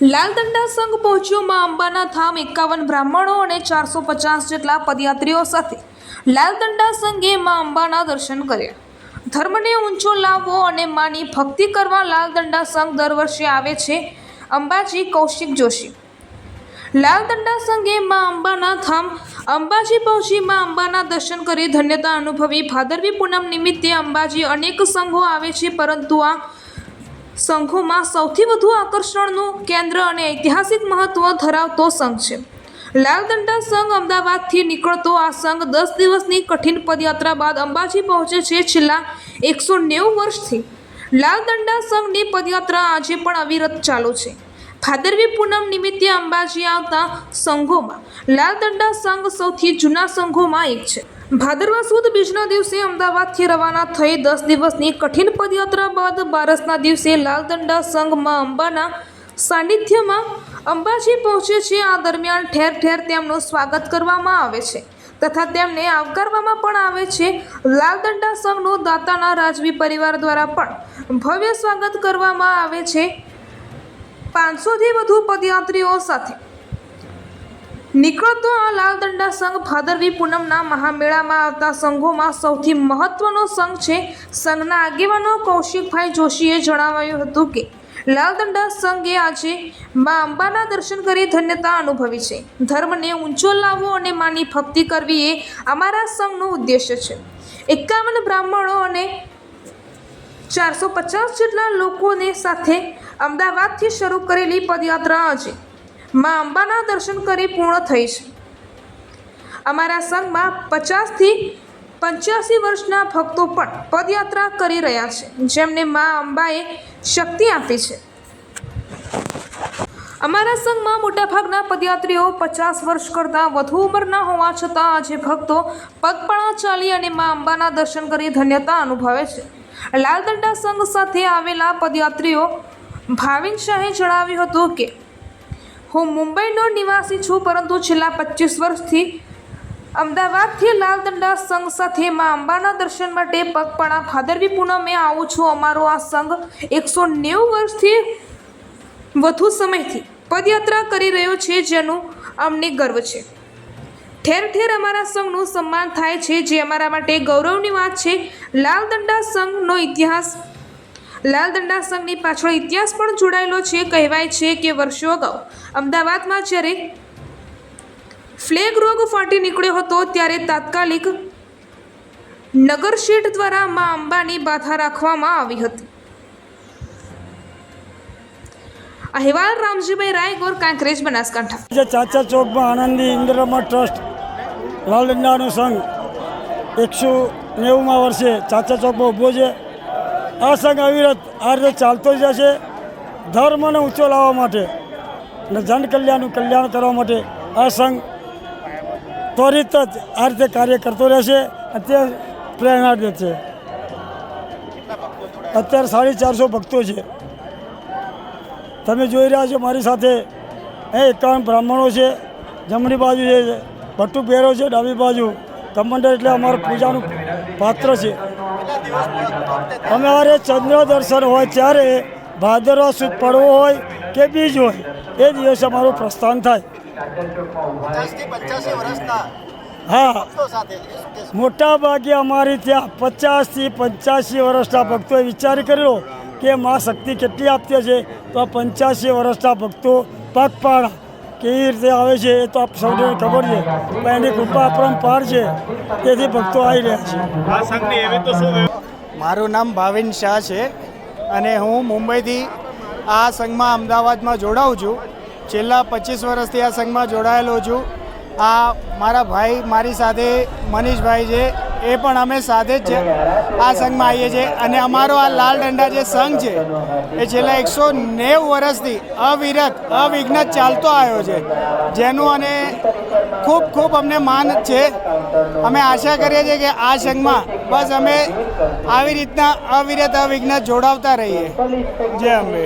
લાલદંડા સંઘ પહોંચ્યો માં અંબાના થામ એકાવન બ્રાહ્મણો અને ચારસો પચાસ જેટલા પદયાત્રીઓ સાથે લાલદંડા સંઘે માં અંબાના દર્શન કર્યા. ધર્મને ઊંચો લાવવો અને માની ભક્તિ કરવા લાલદંડા સંઘ દર વર્ષે આવે છે, અંબાજી કૌશિક જોશી. લાલદંડા સંઘે માં અંબાના થામ અંબાજી પહોંચી માં અંબાના દર્શન કરી ધન્યતા અનુભવી ભાદરવી પૂનમ નિમિત્તે અંબાજી અનેક સંઘો આવે છે, પરંતુ આ સંઘોમાં સૌથી વધુ આકર્ષણનું કેન્દ્ર અને ઐતિહાસિક મહત્વ ધરાવતો સંઘ છે. લાલદંડા સંઘ અમદાવાદથી નીકળતો આ સંઘ દસ દિવસની કઠિન પદયાત્રા બાદ અંબાજી પહોંચે છે છેલ્લા એકસો નેવું વર્ષથી. લાલદંડા સંઘની પદયાત્રા આજે પણ અવિરત ચાલુ છે. ભાદરવી પૂનમ નિમિત્તે અંબાજી આવતા સંઘોમાં લાલદંડા સંઘ સૌથી જૂના સંઘોમાં એક છે. ભાદરવા સુદ બીજના દિવસે અમદાવાદથી રવાના થઈ દસ દિવસની કઠિન પદયાત્રા બાદ બારસના દિવસે લાલદંડા સંઘમાં અંબાના સાનિધ્યમાં અંબાજી પહોંચે છે. આ દરમિયાન ઠેર ઠેર તેમનું સ્વાગત કરવામાં આવે છે તથા તેમને આવકારવામાં પણ આવે છે. લાલદંડા સંઘનો દાતાના રાજવી પરિવાર દ્વારા પણ ભવ્ય સ્વાગત કરવામાં આવે છે. પાંચસોથી વધુ પદયાત્રીઓ સાથે નીકળતો આ લાલદંડા સંઘ ભાદરવી પૂનમના મહામેળામાં આવતા સંઘોમાં સૌથી મહત્વનો સંઘ છે સંઘના આગેવાનો કૌશિકભાઈ જોશીએ જણાવ્યું હતું કે લાલદંડા સંઘે આજે મા અંબાના દર્શન કરી ધન્યતા અનુભવી છે. ધર્મને ઊંચો લાવવો અને માની ભક્તિ કરવી એ અમારા સંઘનો ઉદ્દેશ્ય છે. એકાવન બ્રાહ્મણો અને ચારસો પચાસ જેટલા લોકોને સાથે અમદાવાદથી શરૂ કરેલી પદયાત્રા આજે મા અંબાના દર્શન કરી પૂર્ણ થઈ છે. અમારા સંઘમાં પચાસથી પંચ્યાસી વર્ષના ભક્તો પણ પદયાત્રા કરી રહ્યા છે, જેમને મા અંબાએ શક્તિ આપી છે. અમારા સંઘમાં મોટાભાગના પદયાત્રીઓ પચાસ વર્ષ કરતાં વધુ ઉંમરના હોવા છતાં આજે ભક્તો પગપણા ચાલી અને મા અંબાના દર્શન કરી ધન્યતા અનુભવે છે. લાલદંડા સંઘ સાથે આવેલા પદયાત્રીઓ ભાવિન શાહે જણાવ્યું હતું કે હું મુંબઈનો નિવાસી છું, પરંતુ છેલ્લા પચીસ વર્ષથી અમદાવાદથી લાલદંડા સંઘ સાથે મા અંબાના દર્શન માટે પગપણા ભાદરવી પૂનમે આવું છું. અમારો આ સંઘ એકસો નેવું વર્ષથી વધુ સમયથી પદયાત્રા કરી રહ્યો છે, જેનું અમને ગર્વ છે. ઠેર ઠેર અમારા સંઘનું સન્માન થાય છે, જે અમારા માટે ગૌરવની વાત છે. લાલદંડા સંઘનો ઇતિહાસ લાલદંડા સંઘની પાછળ ઇતિહાસ પણ જોડાયેલો છે. કહેવાય છે કે વર્ષો અગાઉ અમદાવાદમાં જ્યારે ફ્લેગ રોગ ફાટી નીકળ્યો હતો, ત્યારે તાત્કાલિક નગરશેઠ દ્વારા મા અંબાની બાધા રાખવામાં આવી હતી. અહેવાલ, રામજીભાઈ રાયગોર, કાંકરેજ, બનાસકાંઠા. જે ચાચા ચોકમાં આનંદી ઇન્દ્રમા ટ્રસ્ટ લાલડંડાનો સંઘ એકસો નેવુંમાં વર્ષે ચાચા ચોકમાં ઊભો છે. આ સંઘ આવી આ રીતે ચાલતો જ છે ધર્મને ઊંચો લાવવા માટે અને જન કલ્યાણનું કલ્યાણ કરવા માટે આ સંઘ ત્વરિત જ આ રીતે કાર્ય કરતો રહેશે. અત્યારે પ્રેરણા દે છે. અત્યારે સાડી ચારસો ભક્તો છે. તમે જોઈ રહ્યા છો મારી સાથે એ એકાવન બ્રાહ્મણો છે. જમણી બાજુ છે ભટ્ટુ પહેરો છે, ડાબી બાજુ કમંડર એટલે અમારું પૂજાનું પાત્ર છે. અમારે ચંદ્ર દર્શન હોય ત્યારે ભાદરવા સુદ પડવો હોય કે બીજ હોય એ દિવસે અમારું પ્રસ્થાન થાય હા? મોટા ભાગે અમારી ત્યાં પચાસથી પંચ્યાસી વર્ષના ભક્તોએ વિચાર કર્યો કે મા શક્તિ કેટલી આપતી છે તો પંચ્યાસી વર્ષના ભક્તો પગપાળા કેવી રીતે આવે છે એ તો આપ સૌને ખબર છે પણ એની કૃપા પરંપાર છે તેથી ભક્તો આવી રહ્યા છે. મારું નામ ભાવિન શાહ છે અને હું મુંબઈથી આ સંઘમાં અમદાવાદમાં જોડાઉં છું. છેલ્લા પચીસ વર્ષથી આ સંઘમાં જોડાયેલો છું. આ મારા ભાઈ મારી સાથે મનીષભાઈ છે. એ પણ અમે સાથે જ છે. આ સંઘમાં આવીએ છીએ અને અમારો આ લાલ દંડા જે સંઘ છે, એ છેલ્લા એકસો નેવું વર્ષથી અવિરત, અવિઘ્ન ચાલતો આવ્યો છે. જેનું અને ખૂબ ખૂબ અમને માન છે. અમે આશા કરીએ છીએ કે આ સંઘમાં બસ અમે આવી રીતના અવિરત, અવિઘ્ન જોડાવતા રહીએ. જય અંબે.